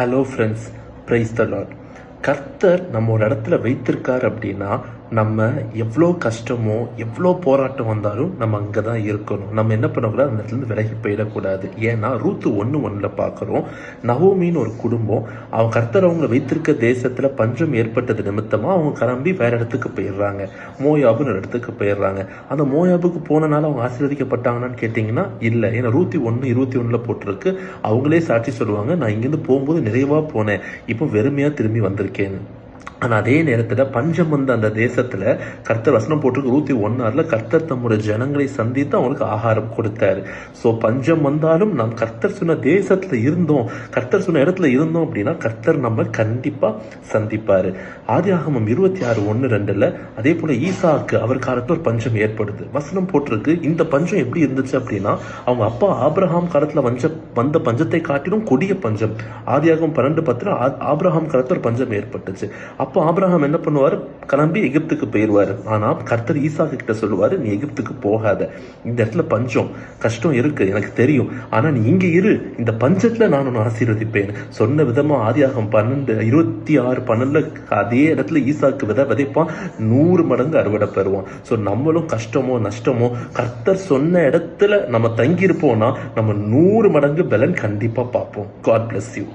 Hello friends praise the lord கர்த்தர் நம்ம ஒரு இடத்துல வைத்திருக்கார் அப்படின்னா நம்ம எவ்வளோ கஷ்டமோ எவ்வளோ போராட்டம் வந்தாலும் நம்ம அங்கே தான் இருக்கணும். நம்ம என்ன பண்ணக்கூடாது? அந்த இடத்துல விலகி போயிடக்கூடாது. ஏன்னா ரூத்து ஒன்று ஒன்றில் பார்க்குறோம். நவோமின்னு ஒரு குடும்பம் அவங்க கர்த்தர் அவங்க வைத்திருக்க தேசத்தில் பஞ்சம் ஏற்பட்டது நிமித்தமாக அவங்க கிளம்பி வேற இடத்துக்கு போயிடுறாங்க. மோயாபுன்னு ஒரு இடத்துக்கு போயிடுறாங்க. அந்த மோயாபுக்கு போனனால அவங்க ஆசீர்வதிக்கப்பட்டாங்கன்னு கேட்டிங்கன்னா இல்லை. ஏன்னா ரூத்தி ஒன்று இருபத்தி ஒன்றில் போட்டிருக்கு. அவங்களே சாட்சி சொல்லுவாங்க நான் இங்கேருந்து போகும்போது நிறைவாக போனேன். இப்போ வெறுமையாக திரும்பி வந்திருக்கேன்னு. ஆனால் அதே நேரத்தில் பஞ்சம் வந்த அந்த தேசத்தில் கர்த்தர் வசனம் போட்டிருக்கு இருபத்தி ஒன்னாரில் கர்த்தர் தம்முடைய ஜனங்களை சந்தித்து அவங்களுக்கு ஆகாரம் கொடுத்தாரு. ஸோ பஞ்சம் வந்தாலும் நாம் கர்த்தர் சொன்ன தேசத்தில் இருந்தோம் கர்த்தர் சொன்ன இடத்துல இருந்தோம் அப்படின்னா கர்த்தர் நம்ம கண்டிப்பாக சந்திப்பார். ஆதி ஆகமம் இருபத்தி ஆறு ஒன்று ரெண்டில் அதே போல் ஈசாக்கு அவர் காலத்தில் ஒரு பஞ்சம் ஏற்படுது. வசனம் போட்டிருக்கு இந்த பஞ்சம் எப்படி இருந்துச்சு அப்படின்னா அவங்க அப்பா ஆப்ரஹாம் காலத்தில் வஞ்ச வந்த பஞ்சத்தை காட்டிலும் கொடிய பஞ்சம். ஆதியாகம் பன்னெண்டு பத்தில் ஆப்ரஹாம் காலத்தில் ஒரு பஞ்சம் ஏற்பட்டுச்சு. அப்போ ஆப்ரஹாம் என்ன பண்ணுவார்? கிளம்பி எகிப்துக்கு போயிடுவார் ஆனால் கர்த்தர் ஈசாக்கு கிட்ட சொல்லுவார் நீ எகிப்துக்கு போகாத. இந்த இடத்துல பஞ்சம் கஷ்டம் இருக்கு எனக்கு தெரியும். ஆனால் நீ இங்கே இரு. இந்த பஞ்சத்தில் நான் உன்னை ஆசீர்வதிப்பேன். சொன்ன விதமாக ஆதியாகம் பன்னெண்டு இருபத்தி ஆறு பன்னெண்டில் அதே இடத்துல ஈசாக்கு விதை விதைப்பான். நூறு மடங்கு அறுவடை பெறுவான். ஸோ நம்மளும் கஷ்டமோ நஷ்டமோ கர்த்தர் சொன்ன இடத்துல நம்ம தங்கியிருப்போம்னா நம்ம நூறு மடங்கு பலன் கண்டிப்பாக பார்ப்போம். God bless you